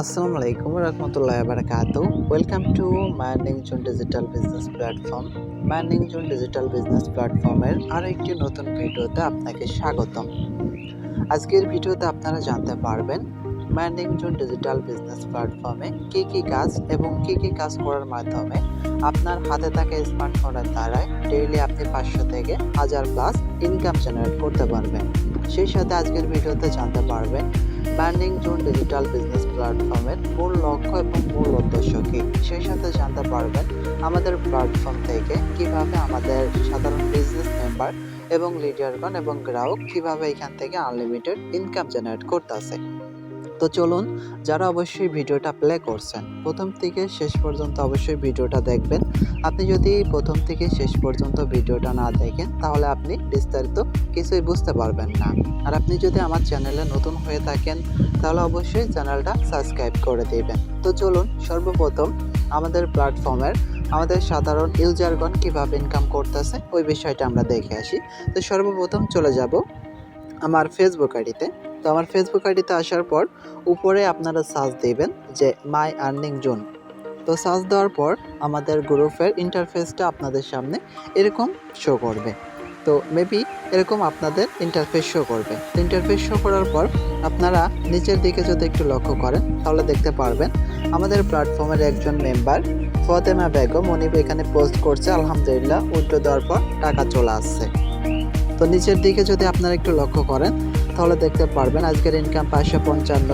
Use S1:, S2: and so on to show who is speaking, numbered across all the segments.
S1: আসসালামু আলাইকুম রহমতুল্লাহ বারাকাতু welcome to my earning zone digital business platform my earning zone digital business প্ল্যাটফর্মের আরও একটি নতুন ভিডিওতে আপনাকে স্বাগতম। আজকের ভিডিওতে আপনারা জানতে পারবেন মার্নিং জুন ডিজিটাল বিজনেস প্ল্যাটফর্মে কী কী কাজ এবং কী কী কাজ করার মাধ্যমে আপনার হাতে থাকা স্মার্টফোনের দ্বারাই ডেইলি আপনি পাঁচশো থেকে হাজার প্লাস ইনকাম জেনারেট করতে পারবেন। সেই সাথে আজকের ভিডিওতে জানতে পারবেন বার্নিং জোন ডিজিটাল বিজনেস প্ল্যাটফর্মের মূল লক্ষ্য এবং মূল উদ্দেশ্য কি? সেই সাথে জানতে পারবেন আমাদের প্ল্যাটফর্ম থেকে কীভাবে আমাদের সাধারণ বিজনেস মেম্বার এবং লিডারগণ এবং গ্রাহক কীভাবে এখান থেকে আনলিমিটেড ইনকাম জেনারেট করতেছে। তো চলুন, যারা অবশ্যই ভিডিওটা প্লে করছেন, প্রথম থেকে শেষ পর্যন্ত অবশ্যই ভিডিওটা দেখবেন। আপনি যদি প্রথম থেকে শেষ পর্যন্ত ভিডিওটা না দেখেন, তাহলে আপনি বিস্তারিত কিছুই বুঝতে পারবেন না। আর আপনি যদি আমার চ্যানেলে নতুন হয়ে থাকেন, তাহলে অবশ্যই চ্যানেলটা সাবস্ক্রাইব করে দেবেন। তো চলুন, সর্বপ্রথম আমাদের প্ল্যাটফর্মের আমাদের সাধারণ ইউজারগণ কীভাবে ইনকাম করতেছে, ওই বিষয়টা আমরা দেখে আসি। তো সর্বপ্রথম চলে যাব আমার ফেসবুক আইডিতে। তো আমার ফেসবুক আইডিতে আসার পর উপরে আপনারা সার্চ দেবেন যে মাই আর্নিং জোন তো সার্চ দেওয়ার পর আমাদের গ্রুপের ইন্টারফেসটা আপনাদের সামনে এরকম শো করবে। তো মেবি এরকম আপনাদের ইন্টারফেস শো করবে। ইন্টারফেস শো করার পর আপনারা নিচের দিকে যদি একটু লক্ষ্য করেন, তাহলে দেখতে পারবেন আমাদের প্ল্যাটফর্মের একজন মেম্বার ফতেমা বেগম, উনি এখানে পোস্ট করছে, আলহামদুলিল্লাহ উল্টো দেওয়ার পর টাকা চলে আসছে। তো নিচের দিকে যদি আপনারা একটু লক্ষ্য করেন তাহলে দেখতে পারবেন, আজকের ইনকাম পাঁচশো পঞ্চান্ন।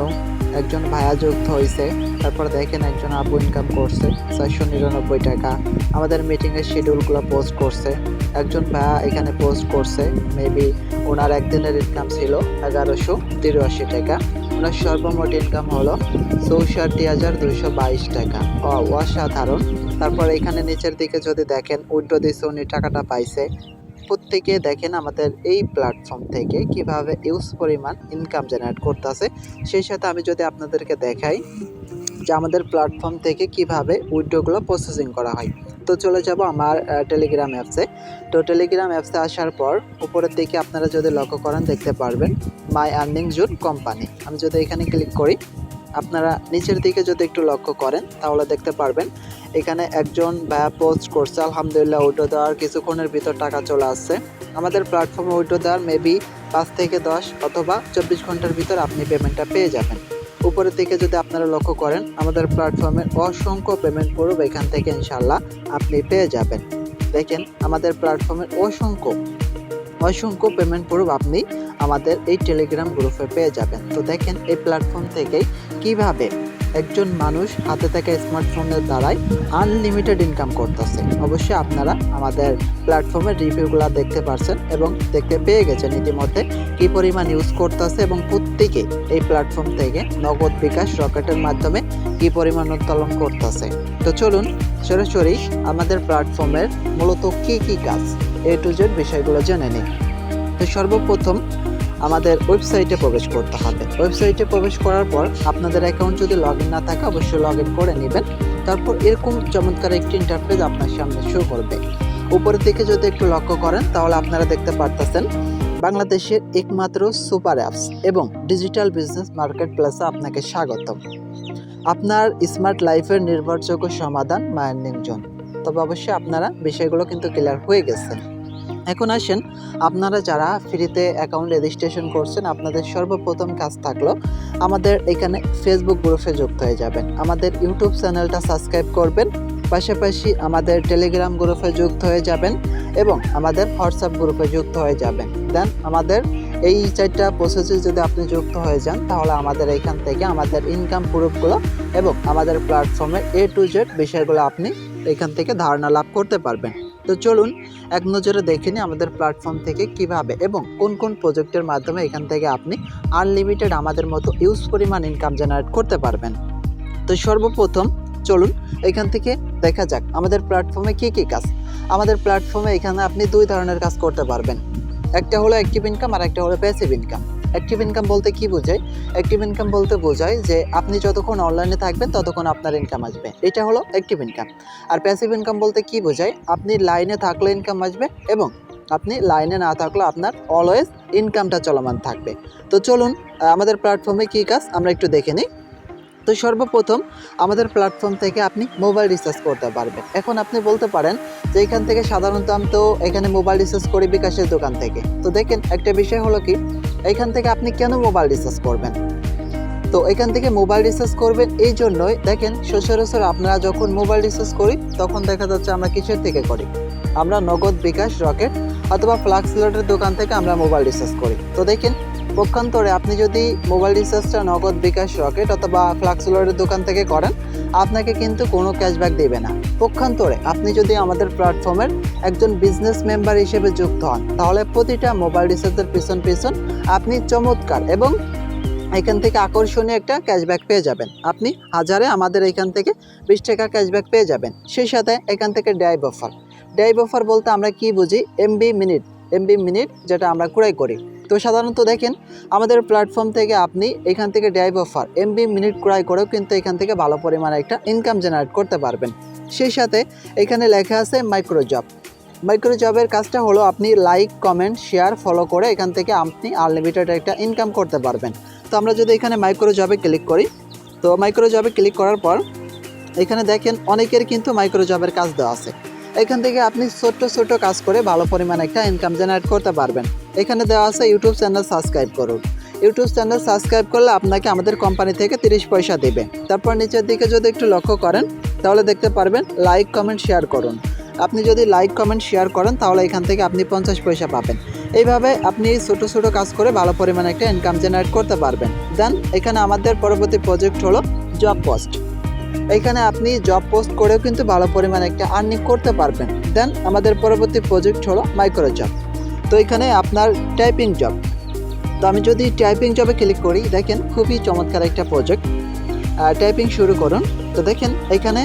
S1: একজন ভায়া যুক্ত হয়েছে তারপরে দেখেন একজন আপু ইনকাম করছে, চারশো নিরানব্বই টাকা। আমাদের মিটিংয়ের শিডিউলগুলো পোস্ট করছে। একজন ভায়া এখানে পোস্ট করছে মেবি ওনার একদিনের ইনকাম ছিল এগারোশো তিরাশি টাকা। ওনার সর্বমোট ইনকাম হলো চৌষট্টি হাজার দুইশো বাইশ টাকা। অসাধারণ। তারপর এখানে নিচের দিকে যদি দেখেন উল্টো দিছে উনি, টাকাটা পাইছে প্রত্যেকে দেখেন আমাদের এই প্ল্যাটফর্ম থেকে কীভাবে ইউজ পরিমাণ ইনকাম জেনারেট করতেছে। সেই সাথে আমি যদি আপনাদেরকে দেখাই যে আমাদের প্ল্যাটফর্ম থেকে কীভাবে উইড্রোগুলো প্রসেসিং করা হয়। তো চলে যাব আমার টেলিগ্রাম অ্যাপসে তো টেলিগ্রাম অ্যাপসে আসার পর উপরের দিকে আপনারা যদি লক্ষ্য করেন দেখতে পারবেন মাই আর্নিং জুন কোম্পানি আমি যদি এখানে ক্লিক করি আপনারা নিচের দিকে যদি একটু লক্ষ্য করেন, তাহলে দেখতে পারবেন এখানে একজন ব্যা পোস্ট করছে, আলহামদুলিল্লাহ, উইড্রো দেওয়ার কিছুক্ষণের ভিতর টাকা চলে আসছে। আমাদের প্ল্যাটফর্মে উইড্রো দেওয়ার মেবি পাঁচ থেকে দশ অথবা চব্বিশ ঘণ্টার ভিতর আপনি পেমেন্টটা পেয়ে যাবেন। উপরের দিকে যদি আপনারা লক্ষ্য করেন, আমাদের প্ল্যাটফর্মের অসংখ্য পেমেন্ট প্রুফ এখান থেকে ইনশাল্লাহ আপনি পেয়ে যাবেন। দেখেন, আমাদের প্ল্যাটফর্মের অসংখ্য অসংখ্য পেমেন্ট প্রুফ আপনি আমাদের এই টেলিগ্রাম গ্রুপে পেয়ে যাবেন। তো দেখেন, এই প্ল্যাটফর্ম থেকেই কীভাবে একজন মানুষ হাতে থাকা স্মার্টফোনের দ্বারাই আনলিমিটেড ইনকাম করতেছে? অবশ্যই আপনারা আমাদের প্ল্যাটফর্মের রিভিউগুলো দেখতে পারছেন এবং দেখতে পেয়ে গেছেন ইতিমধ্যে কি পরিমাণ ইউজ করতেছে এবং প্রত্যেকে এই প্ল্যাটফর্ম থেকে নগদ বিকাশ রকেটের মাধ্যমে কি পরিমাণ উত্তোলন করতেছে? তো চলুন সরাসরি আমাদের প্ল্যাটফর্মের মূলত কি কি কাজ? এ টু জেড বিষয়গুলো জেনে নিই। তো সর্বপ্রথম আমাদের ওয়েবসাইটে প্রবেশ করতে হবে। ওয়েবসাইটে প্রবেশ করার পর আপনাদের অ্যাকাউন্ট যদি লগ না থাকে, অবশ্যই লগ করে নেবেন। তারপর এরকম চমৎকার একটি ইন্টারফেস আপনার সামনে শো করবে। উপরের দিকে যদি একটু লক্ষ্য করেন, তাহলে আপনারা দেখতে পারতেছেন, বাংলাদেশের একমাত্র সুপার অ্যাপস এবং ডিজিটাল বিজনেস মার্কেট প্লেসে আপনাকে স্বাগতম। আপনার স্মার্ট লাইফের নির্ভরযোগ্য সমাধান মায়ার্নিং জোন তবে অবশ্যই আপনারা বিষয়গুলো কিন্তু ক্লিয়ার হয়ে গেছেন এখন আসেন, আপনারা যারা ফ্রিতে অ্যাকাউন্ট রেজিস্ট্রেশন করছেন, আপনাদের সর্বপ্রথম কাজ থাকল, আমাদের এখানে ফেসবুক গ্রুপে যুক্ত হয়ে যাবেন। আমাদের ইউটিউব চ্যানেলটা সাবস্ক্রাইব করবেন, পাশাপাশি আমাদের টেলিগ্রাম গ্রুপে যুক্ত হয়ে যাবেন এবং আমাদের হোয়াটসঅ্যাপ গ্রুপে যুক্ত হয়ে যাবেন। দেন আমাদের এই চারটা প্রসেসে যদি আপনি যুক্ত হয়ে যান, তাহলে আমাদের এখান থেকে আমাদের ইনকাম প্রুফগুলো এবং আমাদের প্ল্যাটফর্মের এ টু জেড বিষয়গুলো আপনি এখান থেকে ধারণা লাভ করতে পারবেন। তো চলুন এক নজরে দেখে নিই আমাদের প্ল্যাটফর্ম থেকে কীভাবে এবং কোন কোন প্রজেক্টের মাধ্যমে এখান থেকে আপনি আনলিমিটেড আমাদের মতো ইউজ পরিমাণ ইনকাম জেনারেট করতে পারবেন। তো সর্বপ্রথম চলুন এখান থেকে দেখা যাক আমাদের প্ল্যাটফর্মে কী কী কাজ। আমাদের প্ল্যাটফর্মে এখানে আপনি দুই ধরনের কাজ করতে পারবেন। একটা হলো অ্যাক্টিভ ইনকাম আর একটা হলো প্যাসিভ ইনকাম অ্যাক্টিভ ইনকাম বলতে কি বোঝায়? অ্যাক্টিভ ইনকাম বলতে বোঝায় যে আপনি যতক্ষণ অনলাইনে থাকবেন, ততক্ষণ আপনার ইনকাম আসবে। এটা হলো অ্যাক্টিভ ইনকাম আর প্যাসিভ ইনকাম বলতে কি বোঝায়? আপনি লাইনে থাকলে ইনকাম আসবে এবং আপনি লাইনে না থাকলে আপনার অলওয়েজ ইনকামটা চলমান থাকবে। তো চলুন, আমাদের প্ল্যাটফর্মে কী কাজ? আমরা একটু দেখে নিই। তো সর্বপ্রথম আমাদের প্ল্যাটফর্ম থেকে আপনি মোবাইল রিচার্জ করতে পারবেন। এখন আপনি বলতে পারেন যে এখান থেকে সাধারণত আমি তো এখানে মোবাইল রিচার্জ করি বিকাশের দোকান থেকে। তো দেখেন, একটা বিষয় হলো কি, এখান থেকে আপনি কেন মোবাইল রিচার্জ করবেন? তো এখান থেকে মোবাইল রিচার্জ করবেন এই জন্যই দেখেন, সচরাচর আপনারা যখন মোবাইল রিচার্জ করি, তখন দেখা যাচ্ছে আমরা কিসের থেকে করি? আমরা নগদ বিকাশ রকেট অথবা ফ্লাক্স লোডের দোকান থেকে আমরা মোবাইল রিচার্জ করি। তো দেখেন পক্ষান্তরে আপনি যদি মোবাইল রিচার্জটা নগদ বিকাশ রকেট অথবা ফ্লাক্স লোডের দোকান থেকে করেন, আপনাকে কিন্তু কোনো ক্যাশব্যাক দেবে না। পক্ষান্তরে আপনি যদি আমাদের প্ল্যাটফর্মের একজন বিজনেস মেম্বার হিসেবে যুক্ত হন, তাহলে প্রতিটা মোবাইল রিচার্জের পিছন পিছন আপনি চমৎকার এবং এখান থেকে আকর্ষণীয় একটা ক্যাশব্যাক পেয়ে যাবেন। আপনি হাজারে আমাদের এখান থেকে বিশ টাকা ক্যাশব্যাক পেয়ে যাবেন। সেই সাথে এখান থেকে ড্রাইভ অফার। ড্রাইভ অফার বলতে আমরা কি বুঝি? MB minute. এমবি মিনিট যেটা আমরা ক্রয় করি। তো সাধারণত দেখেন, আমাদের প্ল্যাটফর্ম থেকে আপনি এখান থেকে ড্রাইভ অফার এমবি মিনিট ক্রয় করেও কিন্তু এখান থেকে ভালো পরিমাণে একটা ইনকাম জেনারেট করতে পারবেন। সেই সাথে এখানে লেখা আছে মাইক্রো জব মাইক্রো জবের কাজটা হলো আপনি লাইক কমেন্ট শেয়ার ফলো করে এখান থেকে আপনি আনলিমিটেড একটা ইনকাম করতে পারবেন। তো আমরা যদি এখানে মাইক্রো জবে ক্লিক করি, তো মাইক্রো জবে ক্লিক করার পর এখানে দেখেন অনেকের কিন্তু মাইক্রো জবের কাজ দেওয়া আছে। এখান থেকে আপনি ছোট্ট ছোট্ট কাজ করে ভালো পরিমাণে একটা ইনকাম জেনারেট করতে পারবেন। এখানে দেওয়া আছে ইউটিউব চ্যানেল সাবস্ক্রাইব করুন ইউটিউব চ্যানেল সাবস্ক্রাইব করলে আপনাকে আমাদের কোম্পানি থেকে তিরিশ পয়সা দেবে। তারপর নিচের দিকে যদি একটু লক্ষ্য করেন, তাহলে দেখতে পারবেন লাইক, কমেন্ট, শেয়ার করুন। আপনি যদি লাইক, কমেন্ট, শেয়ার করেন, তাহলে এখান থেকে আপনি পঞ্চাশ পয়সা পাবেন। এইভাবে আপনি ছোট ছোট কাজ করে ভালো পরিমাণে একটা ইনকাম জেনারেট করতে পারবেন। দেন এখানে আমাদের পরবর্তী প্রজেক্ট হলো জব পোস্ট এখানে আপনি জব পোস্ট করেও কিন্তু ভালো পরিমাণে একটা আর্নিং করতে পারবেন। দেন আমাদের পরবর্তী প্রজেক্ট হলো মাইক্রো জব তো এখানে আপনার টাইপিং জব তো আমি যদি টাইপিং জবে ক্লিক করি, দেখেন খুবই চমৎকার একটা প্রজেক্ট টাইপিং শুরু করুন। তো দেখেন এখানে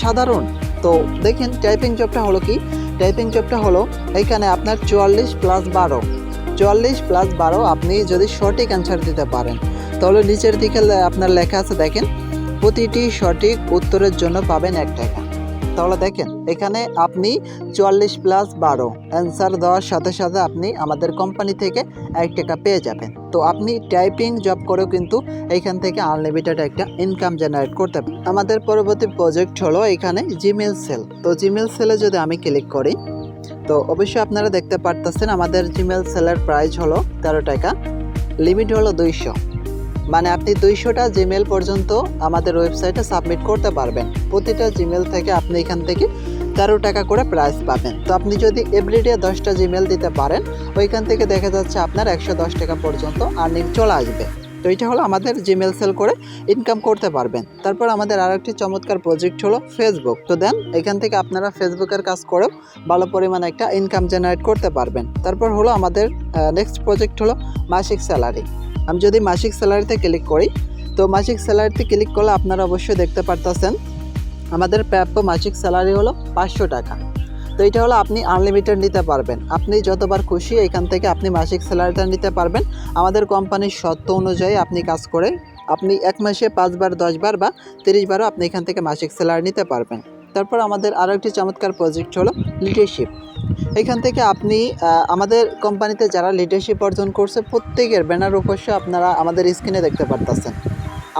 S1: সাধারণ। তো দেখেন টাইপিং জবটা হলো কি? টাইপিং জবটা হলো এখানে আপনার চুয়াল্লিশ প্লাস বারো। চুয়াল্লিশ প্লাস বারো আপনি যদি সঠিক অ্যান্সার দিতে পারেন, তাহলে নিচের দিকে আপনার লেখা আছে, দেখেন, প্রতিটি সঠিক উত্তরের জন্য পাবেন এক টাকা। তাহলে দেখেন, এখানে আপনি চুয়াল্লিশ প্লাস বারো। অ্যান্সার দেওয়ার সাথে সাথে আপনি আমাদের কোম্পানি থেকে এক টাকা পেয়ে যাবেন। তো আপনি টাইপিং জব করেও কিন্তু এইখান থেকে আনলিমিটেড একটা ইনকাম জেনারেট করতে পারেন। আমাদের পরবর্তী প্রজেক্ট হলো এখানে জিমেল সেল তো জিমেল সেলে যদি আমি ক্লিক করি, তো অবশ্যই আপনারা দেখতে পারতেছেন আমাদের জিমেল সেলের প্রাইস হলো তেরো টাকা লিমিট হলো দুইশো। মানে আপনি দুইশোটা জিমেল পর্যন্ত আমাদের ওয়েবসাইটে সাবমিট করতে পারবেন। প্রতিটা জিমেল থেকে আপনি এখান থেকে তেরো টাকা করে প্রাইস পাবেন। তো আপনি যদি এভরিডে দশটা জিমেল দিতে পারেন, ওইখান থেকে দেখা যাচ্ছে আপনার একশো দশ টাকা পর্যন্ত আর্নিং চলে আসবে। তো এটা হলো আমাদের জিমেল সেল করে ইনকাম করতে পারবেন। তারপর আমাদের আর একটি চমৎকার প্রজেক্ট হলো ফেসবুক তো দেন, এখান থেকে আপনারা ফেসবুকের কাজ করেও ভালো পরিমাণে একটা ইনকাম জেনারেট করতে পারবেন। তারপর হলো আমাদের নেক্সট প্রজেক্ট হলো মাসিক স্যালারি আমি যদি মাসিক স্যালারিতে ক্লিক করি, তো মাসিক স্যালারিতে ক্লিক করলে আপনারা অবশ্যই দেখতে পারতেছেন, আমাদের প্রাপ্য মাসিক স্যালারি হলো পাঁচশো টাকা। তো এটা হলো আপনি আনলিমিটেড নিতে পারবেন। আপনি যতবার খুশি এখান থেকে আপনি মাসিক স্যালারিটা নিতে পারবেন। আমাদের কোম্পানির শর্ত অনুযায়ী আপনি কাজ করে আপনি এক মাসে পাঁচবার, দশবার বা তিরিশবারও আপনি এখান থেকে মাসিক স্যালারি নিতে পারবেন। তারপর আমাদের আরও একটি চমৎকার প্রজেক্ট হলো লিডারশিপ এখান থেকে আপনি আমাদের কোম্পানিতে যারা লিডারশিপ অর্জন করছে, প্রত্যেকের ব্যানার অবশ্য আপনারা আমাদের স্ক্রিনে দেখতে পারতেছেন।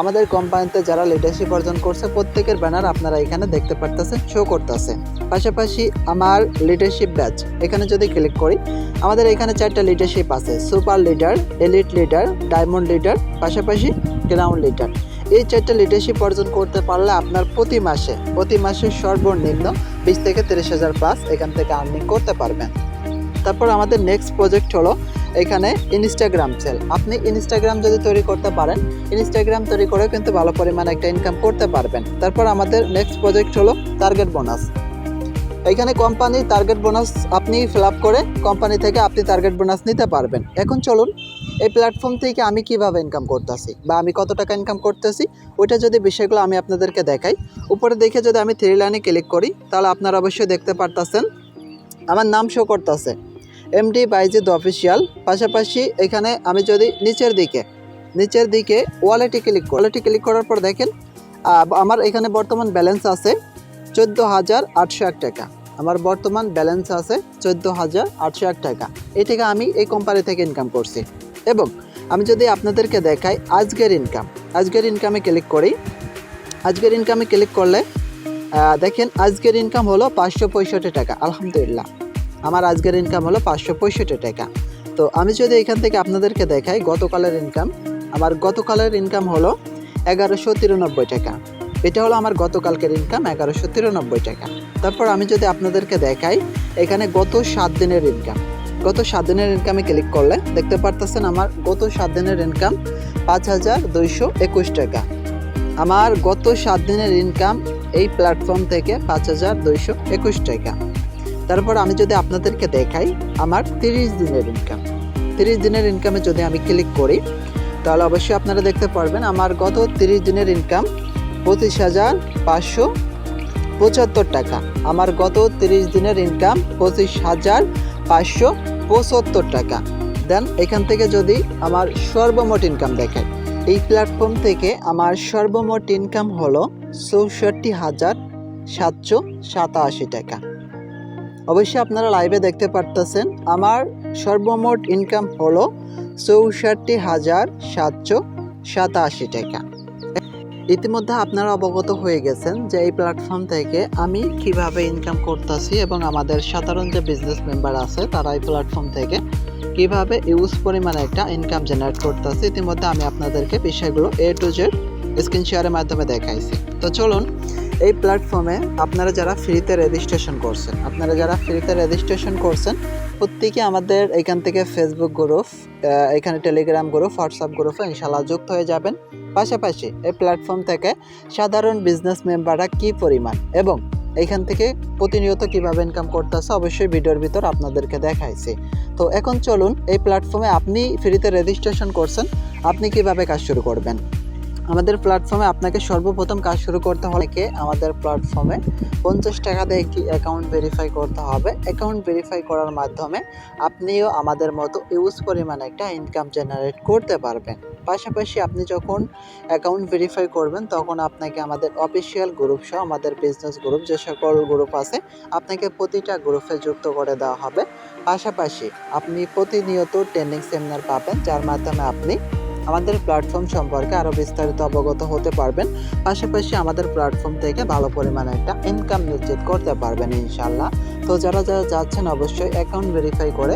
S1: আমাদের কোম্পানিতে যারা লিডারশিপ অর্জন করছে, প্রত্যেকের ব্যানার আপনারা এখানে দেখতে পারতেছেন শো করতেছে। পাশাপাশি আমার লিডারশিপ ব্যাচ এখানে যদি ক্লিক করি, আমাদের এখানে চারটা লিডারশিপ আছে super leader elite leader diamond leader পাশাপাশি গ্রাউন্ড লিডার এই চারটা লিডারশিপ অর্জন করতে পারলে আপনার প্রতি মাসে প্রতি মাসে সর্বনিম্ন বিশ থেকে তিরিশ হাজার প্লাস এখান থেকে আর্নিং করতে পারবেন। তারপর আমাদের নেক্সট প্রজেক্ট হলো এখানে ইনস্টাগ্রাম সেল আপনি ইনস্টাগ্রাম যদি তৈরি করতে পারেন ইনস্টাগ্রাম তৈরি করে কিন্তু ভালো পরিমাণে একটা ইনকাম করতে পারবেন। তারপর আমাদের নেক্সট প্রজেক্ট হলো টার্গেট বোনাস এখানে কোম্পানি টার্গেট বোনাস আপনি ফিল আপ করে কোম্পানি থেকে আপনি টার্গেট বোনাস নিতে পারবেন। এখন চলুন, এই প্ল্যাটফর্ম থেকে আমি কীভাবে ইনকাম করতেছি বা আমি কত টাকা ইনকাম করতেছি, ওইটা যদি বিষয়গুলো আমি আপনাদেরকে দেখাই। উপরে দেখে যদি আমি থ্রি লাইনে ক্লিক করি, তাহলে আপনারা অবশ্যই দেখতে পারতেছেন, আমার নাম শো করতেছে। এমডি বাইজিদ অফিসিয়াল পাশাপাশি এখানে আমি যদি নিচের দিকে নিচের দিকে ওয়ালেটে ক্লিক ওয়ালেটে ক্লিক করার পর দেখেন আমার এখানে বর্তমান ব্যালেন্স আছে। চোদ্দ হাজার আটশো এক টাকা। আমার বর্তমান ব্যালেন্স আছে চোদ্দ হাজার আটশো এক টাকা। এই টাকা আমি এই কোম্পানি থেকে ইনকাম করছি। এবং আমি যদি আপনাদেরকে দেখাই আজকের ইনকাম আজকের ইনকামে ক্লিক করি। আজকের ইনকামে ক্লিক করলে দেখেন আজকের ইনকাম হলো পাঁচশো পঁয়ষট্টি টাকা। আলহামদুলিল্লাহ, আমার আজকের ইনকাম হলো পাঁচশো পঁয়ষট্টি টাকা। তো আমি যদি এখান থেকে আপনাদেরকে দেখাই গতকালের ইনকাম আমার গতকালের ইনকাম হলো এগারোশো তিরানব্বই টাকা। এটা হলো আমার গতকালকের ইনকাম এগারোশো তিরানব্বই টাকা। তারপর আমি যদি আপনাদেরকে দেখাই, এখানে গত সাত দিনের ইনকাম গত সাত দিনের ইনকামে ক্লিক করলে দেখতে পারতেছেন আমার গত সাত দিনের ইনকাম পাঁচ হাজার দুইশো একুশ টাকা। আমার গত সাত দিনের ইনকাম এই প্ল্যাটফর্ম থেকে পাঁচ হাজার দুইশো একুশ টাকা। তারপর আমি যদি আপনাদেরকে দেখাই, আমার তিরিশ দিনের ইনকাম তিরিশ দিনের ইনকামে যদি আমি ক্লিক করি, তাহলে অবশ্যই আপনারা দেখতে পারবেন আমার গত তিরিশ দিনের ইনকাম পঁচিশ হাজার পাঁচশো পঁচাত্তর টাকা। আমার গত তিরিশ দিনের ইনকাম পঁচিশ হাজার পাঁচশো পঁচাত্তর টাকা। দেন এখান থেকে যদি আমার সর্বমোট ইনকাম দেখায় এই প্ল্যাটফর্ম থেকে আমার সর্বমোট ইনকাম হলো চৌষট্টি হাজার সাতশো সাতাশি টাকা। অবশ্যই আপনারা লাইভে দেখতে পারতেছেন, আমার সর্বমোট ইনকাম হলো চৌষট্টি হাজার সাতশো সাতাশি টাকা। ইতিমধ্যে আপনারা অবগত হয়ে গেছেন যে এই প্ল্যাটফর্ম থেকে আমি কীভাবে ইনকাম করতেছি এবং আমাদের সাধারণ যে বিজনেস মেম্বার আছে, তারা এই প্ল্যাটফর্ম থেকে কীভাবে ইউজ পরিমাণে একটা ইনকাম জেনারেট করতেছে, ইতিমধ্যে আমি আপনাদেরকে বিষয়গুলো এ টু জেড স্ক্রিন শেয়ারের মাধ্যমে দেখাইছি। তো চলুন, এই প্ল্যাটফর্মে আপনারা যারা ফ্রিতে রেজিস্ট্রেশন করছেন, আপনারা যারা ফ্রিতে রেজিস্ট্রেশন করছেন, প্রত্যেকে আমাদের এখান থেকে ফেসবুক গ্রুপ এখানে টেলিগ্রাম গ্রুপ হোয়াটসঅ্যাপ গ্রুপে ইনশাল্লাহ যুক্ত হয়ে যাবেন। পাশাপাশি এই প্ল্যাটফর্ম থেকে সাধারণ বিজনেস মেম্বাররা কী পরিমাণ এবং এইখান থেকে প্রতিনিয়ত কীভাবে ইনকাম করতেছে অবশ্যই ভিডিওর ভিতর আপনাদেরকে দেখাইছি। তো এখন চলুন, এই প্ল্যাটফর্মে আপনি ফ্রিতে রেজিস্ট্রেশন করছেন, আপনি কীভাবে কাজ শুরু করবেন? আমাদের প্ল্যাটফর্মে আপনাকে সর্বপ্রথম কাজ শুরু করতে হলে কি? আমাদের প্ল্যাটফর্মে পঞ্চাশ টাকা দিয়ে একটি অ্যাকাউন্ট ভেরিফাই করতে হবে। অ্যাকাউন্ট ভেরিফাই করার মাধ্যমে আপনিও আমাদের মতো ইউজ পরিমাণে একটা ইনকাম জেনারেট করতে পারবেন। পাশাপাশি আপনি যখন অ্যাকাউন্ট ভেরিফাই করবেন, তখন আপনাকে আমাদের অফিসিয়াল গ্রুপ সহ আমাদের বিজনেস গ্রুপ যে সকল গ্রুপ আছে, আপনাকে প্রতিটা গ্রুপে যুক্ত করে দেওয়া হবে। পাশাপাশি আপনি প্রতিনিয়ত ট্রেনিং সেমিনার পাবেন, যার মাধ্যমে আপনি আমাদের প্ল্যাটফর্ম সম্পর্কে আরও বিস্তারিত অবগত হতে পারবেন। পাশাপাশি আমাদের প্ল্যাটফর্ম থেকে ভালো পরিমাণে একটা ইনকাম নিশ্চিত করতে পারবেন ইনশাল্লাহ তো যারা যারা যাচ্ছেন অবশ্যই অ্যাকাউন্ট ভেরিফাই করে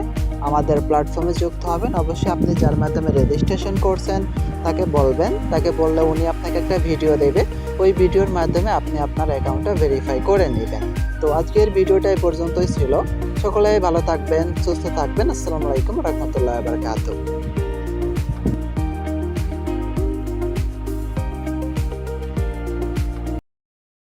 S1: আমাদের প্ল্যাটফর্মে যুক্ত হবেন। অবশ্যই আপনি যার মাধ্যমে রেজিস্ট্রেশন করছেন, তাকে বলবেন। তাকে বললে উনি আপনাকে একটা ভিডিও দেবে। ওই ভিডিওর মাধ্যমে আপনি আপনার অ্যাকাউন্টটা ভেরিফাই করে নেবেন। তো আজকের ভিডিওটা এই পর্যন্তই ছিল। সকলে ভালো থাকবেন, সুস্থ থাকবেন। আসসালামু আলাইকুম রহমতুল্লাহ বারকাতুহ।